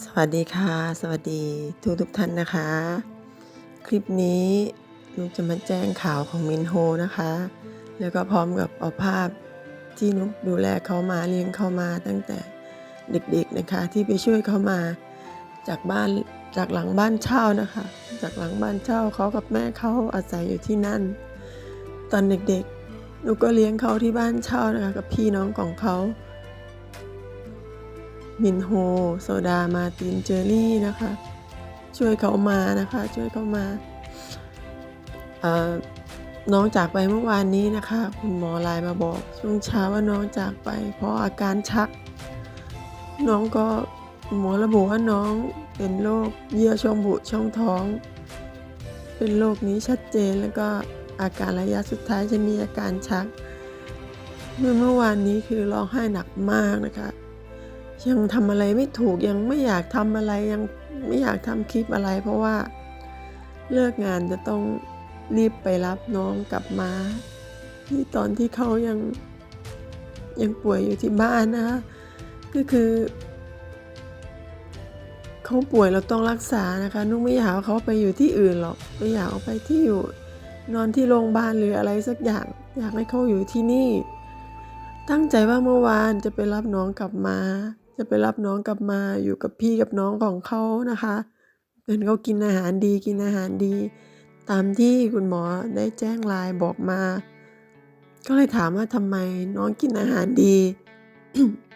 สวัสดีค่ะ สวัสดีทุกทุกท่านนะคะ คลิปนี้นุกจะมาแจ้งข่าวของมินโฮนะคะ แล้วก็พร้อมกับเอาภาพที่นุกดูแลเขามาเลี้ยงเขามาตั้งแต่เด็กๆนะคะ ที่ไปช่วยเขามาจากบ้านจากหลังบ้านเช่านะคะ จากหลังบ้านเช่าเขากับแม่เขาอาศัยอยู่ที่นั่น ตอนเด็กๆนุกก็เลี้ยงเขาที่บ้านเช่านะคะ กับพี่น้องของเขา มินโฮ โซดา มาติน เจอรี่นะคะ ช่วยเขามานะคะ ช่วยเขามาเอ่อน้องจากไปเมื่อวานนี้นะคะ คุณหมอไลน์มาบอก ช่วงเช้าว่าน้องจากไป เพราะอาการชัก น้องก็หมอระบุว่าน้องเป็นโรคเยื่อช่องบุช่องท้อง เป็นโรคนี้ชัดเจนแล้วก็อาการระยะสุดท้ายจะมีอาการชัก เมื่อเมื่อวานนี้คือร้องไห้หนักมากนะคะ ยังทำอะไรไม่ถูกยังไม่อยากทำอะไรยังไม่อยากทำคลิปอะไร เพราะว่าเลิกงานจะต้องรีบไปรับน้องกลับมา ที่ตอนที่เขายังยังป่วยอยู่ที่บ้านนะคะก็คือเขาป่วยเราต้องรักษานะคะนุกไม่อยากเอาเขาไปอยู่ที่อื่นหรอกไม่อยากเอาไปที่อยู่นอนที่โรงพยาบาลหรืออะไรสักอย่างอยากให้เขาอยู่ที่นี่ ตั้งใจว่าเมื่อวานจะไปรับน้องกลับมา จะไปรับน้องกลับมาอยู่กับพี่กับน้องของเขานะคะเห็นเขากินอาหารดีกินอาหารดี ตามที่คุณหมอได้แจ้งไลน์บอกมา ก็เลยถามว่าทำไมน้องกินอาหารดี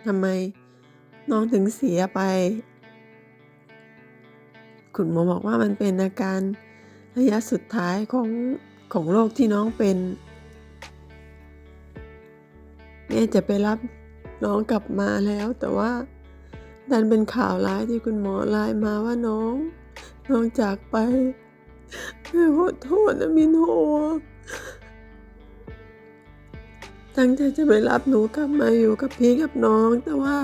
ทำไมน้องถึงเสียไป คุณหมอบอกว่ามันเป็นอาการระยะสุดท้ายของของโรคที่น้องเป็นแม่จะไปรับ น้องกลับมาแล้ว แต่ว่า ดันเป็นข่าวร้ายที่คุณหมอไลน์มาว่าน้อง น้องจากไปแม่ขอโทษนะมินโฮตั้งใจจะไปรับหนูกลับมาอยู่กับพี่กับน้อง แต่ว่า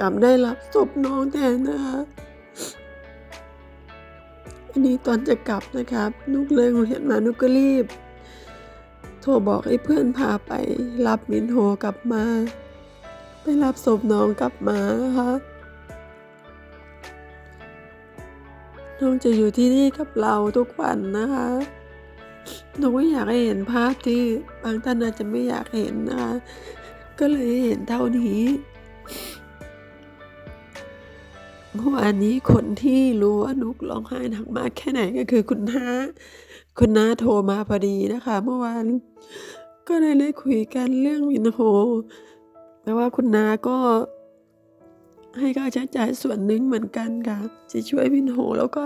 กลับได้รับศพน้องแทนนะคะอันนี้ตอนจะกลับนะครับ นุกเลยโรงเรียนมานุกก็รีบ โทรบอกให้เพื่อนพาไปรับมินโฮกลับมา ไปรับศพน้องกลับมานะคะน้องจะอยู่ที่นี่กับเราทุกวันนะคะหนูก็อยากให้เห็นภาพที่บางท่านอาจจะไม่อยากเห็นนะคะ ก็เลยเห็นเท่านี้เมื่อวานนี้คนที่รู้ว่านุกร้องไห้หนักมากแค่ไหนก็คือคุณน้า คุณน้าโทรมาพอดีนะคะ เมื่อวานก็เลยได้คุยกันเรื่องมินโฮแต่ว่าคุณน้าก็ ให้ค่าใช้จ่ายส่วนหนึ่งเหมือนกันค่ะจะช่วยมินโฮแล้วก็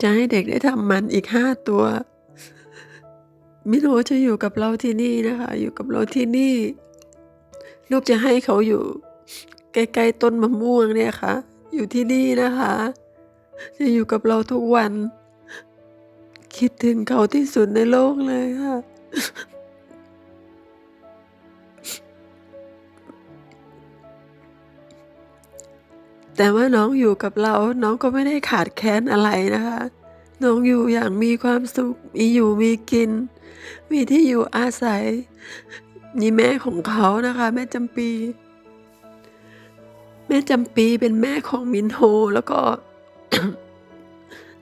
จะให้เด็กได้ทำมันอีกห้าตัวมินโฮจะอยู่กับเราที่นี่นะคะ อยู่กับเราที่นี่ ลูกจะให้เขาอยู่ใกล้ๆต้นมะม่วงเนี่ยค่ะ อยู่ที่นี่นะคะ จะอยู่กับเราทุกวัน คิดถึงเขาที่สุดในโลกเลยค่ะ แต่ว่าน้องอยู่กับเรา น้องก็ไม่ได้ขาดแคลนอะไรนะคะ น้องอยู่อย่างมีความสุข มีอยู่มีกิน มีที่อยู่อาศัย มีแม่ของเขานะคะ แม่จำปีแม่จำปีเป็นแม่ของมินโฮแล้วก็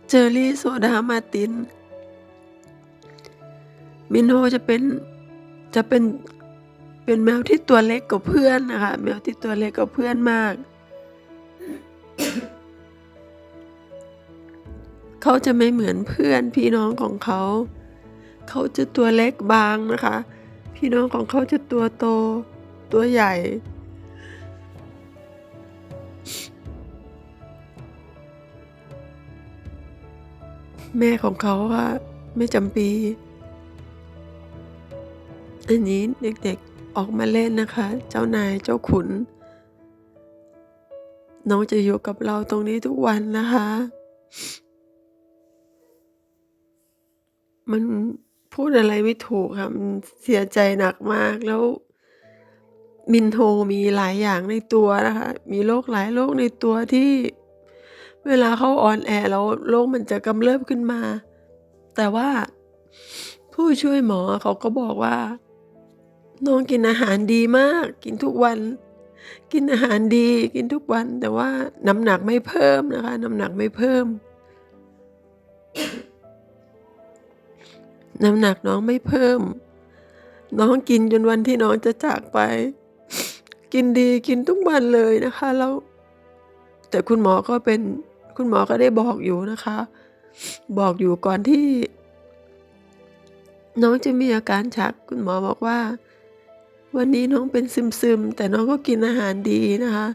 เจอรี่โซดามาติน มินโฮจะเป็นจะเป็นเป็นแมวที่ตัวเล็กกว่าเพื่อนนะคะ แมวที่ตัวเล็กกว่าเพื่อนมาก เขาจะไม่เหมือนเพื่อนพี่น้องของเขา เขาจะตัวเล็กบางนะคะ พี่น้องของเขาจะตัวโตตัวใหญ่ แม่ของเขาค่ะแม่จำปี อันนี้เด็กๆออกมาเล่นนะคะ เจ้านายเจ้าขุน น้องจะอยู่กับเราตรงนี้ทุกวันนะคะ มันพูดอะไรไม่ถูกค่ะมันเสียใจหนักมากแล้วมินโทมีหลายอย่างในตัวนะคะ มีโรคหลายโรคในตัวที่ เวลาเขาอ่อนแอแล้วโรคมันจะกำเริบขึ้นมา แต่ว่าผู้ช่วยหมอเขาก็บอกว่า น้องกินอาหารดีมาก กินทุกวัน กินอาหารดีกินทุกวัน แต่ว่าน้ำหนักไม่เพิ่มนะคะ น้ำหนักไม่เพิ่ม น้ำหนักน้องไม่เพิ่ม น้องกินจนวันที่น้องจะจากไป กินดีกินทุกวันเลยนะคะแล้ว แต่คุณหมอก็เป็นคุณหมอก็ได้บอกอยู่นะคะ บอกอยู่ก่อนที่ น้องจะมีอาการชัก คุณหมอบอกว่า วันนี้น้องเป็นซึมๆ แต่น้องก็กินอาหารดีนะคะ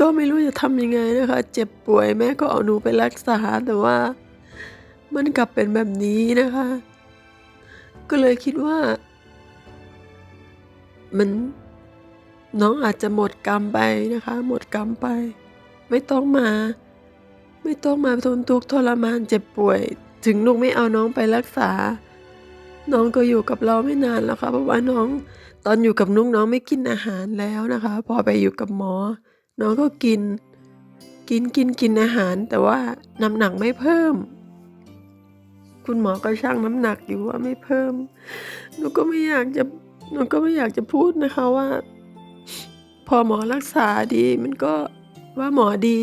ก็ไม่รู้จะทำยังไงนะคะ เจ็บป่วยแม่ก็เอาหนูไปรักษาแต่ว่า มันกลับเป็นแบบนี้นะคะ ก็เลยคิดว่า มัน น้องอาจจะหมดกรรมไปนะคะ หมดกรรมไป ไม่ต้องมา ไม่ต้องมาทนทุกข์ทรมานเจ็บป่วย ถึงลูกไม่เอาน้องไปรักษา น้องก็อยู่กับเราไม่นานแล้วค่ะเพราะว่าน้องตอนอยู่กับนุกน้องไม่กินอาหารแล้วนะคะ พอไปอยู่กับหมอ น้องก็กิน กินกินกินอาหาร แต่ว่าน้ำหนักไม่เพิ่ม คุณหมอก็ชั่งน้ำหนักอยู่ว่าไม่เพิ่มหนูก็ไม่อยากจะหนูก็ไม่อยากจะพูดนะคะว่า พอหมอรักษาดีมันก็ว่าหมอดี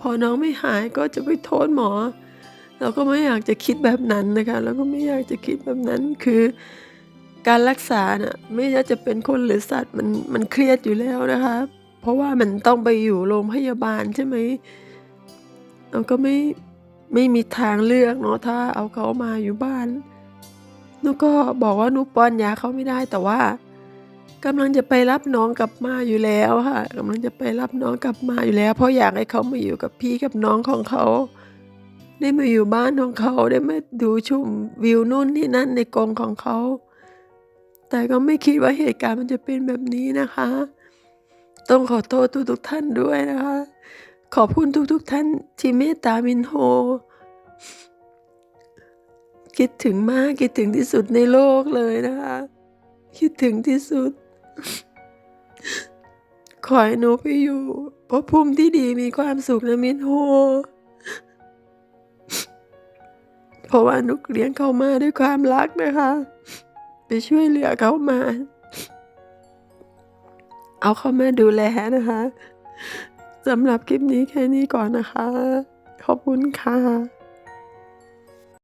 พอน้องไม่หายก็จะไปโทษหมอ เราก็ไม่อยากจะคิดแบบนั้นนะคะแล้วก็ไม่อยากจะคิดแบบนั้นคือ การรักษาน่ะไม่ว่าจะเป็นคนหรือสัตว์มันมันเครียดอยู่แล้วนะคะ เพราะว่ามันต้องไปอยู่โรงพยาบาลใช่ไหมเราก็ไม่ไม่มีทางเลือกเนาะถ้าเอาเขามาอยู่บ้านนูก็บอกว่านูป้อนยาเขาไม่ได้แต่ว่า กำลังจะไปรับน้องกลับมาอยู่แล้วค่ะกำลังจะไปรับน้องกลับมาอยู่แล้ว เพราะอยากให้เขามาอยู่กับพี่กับน้องของเขา ได้มาอยู่บ้านของเขาได้มาดูชมวิวนู่นนี่นั่นในกรงของเขา แต่ก็ไม่คิดว่าเหตุการณ์มันจะเป็นแบบนี้นะคะ ต้องขอโทษทุกๆท่านด้วยนะคะ ขอบคุณทุกๆท่านที่เมตตามินโฮคิดถึงมากคิดถึงที่สุดในโลกเลยนะคะ คิดถึงที่สุด ขอให้หนูไปอยู่ภพภูมิที่ดีมีความสุขนะมินโฮ เพราะว่าหนุกเลี้ยงเขามาด้วยความรักนะคะ ไปช่วยเหลือเขามา เอาเขามาดูแลนะคะสำหรับคลิปนี้แค่นี้ก่อนนะคะ ขอบคุณค่ะ